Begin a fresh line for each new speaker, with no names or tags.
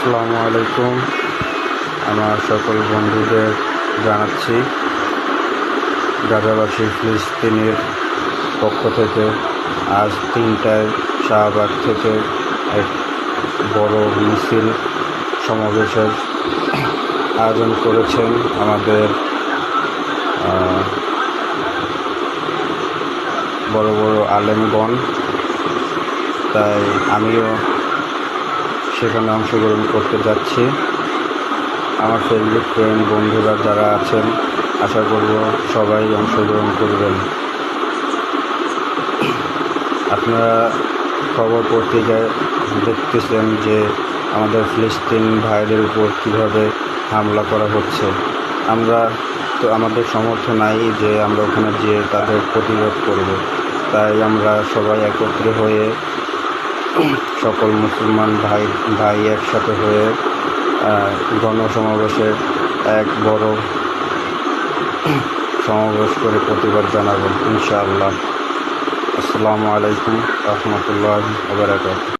আসসালামু আলাইকুম। আমার সকল বন্ধুদের জানাচ্ছি, গাজাবাসী ফিলিস্তিনের পক্ষ থেকে আজ তিনটায় শাহবাগ থেকে এক বড় মিছিল সমাবেশের আয়োজন করেছেন আমাদের বড় বড় আলেমগণ। তাই আমিও সেখানে অংশগ্রহণ করতে যাচ্ছি। আমার ফেসবুক ফ্রেন্ড বন্ধুরা যারা আছেন, আশা করব সবাই অংশগ্রহণ করবেন। আপনারা খবর পত্রিকায় দেখতেছেন যে আমাদের ফিলিস্তিন ভাইদের উপর কীভাবে হামলা করা হচ্ছে। আমরা তো, আমাদের সামর্থ্য নাই যে আমরা ওখানে যেয়ে তাদের প্রতিরোধ করব। তাই আমরা সবাই একত্রে হয়ে সকল মুসলমান ভাই ভাই একসাথে হয়ে গণসমাবেশের এক বড় সমাবেশ করে প্রতিবাদ জানাবেন ইনশাআল্লাহ। আসসালামু আলাইকুম রহমতুল্লাহ ওবরাকাত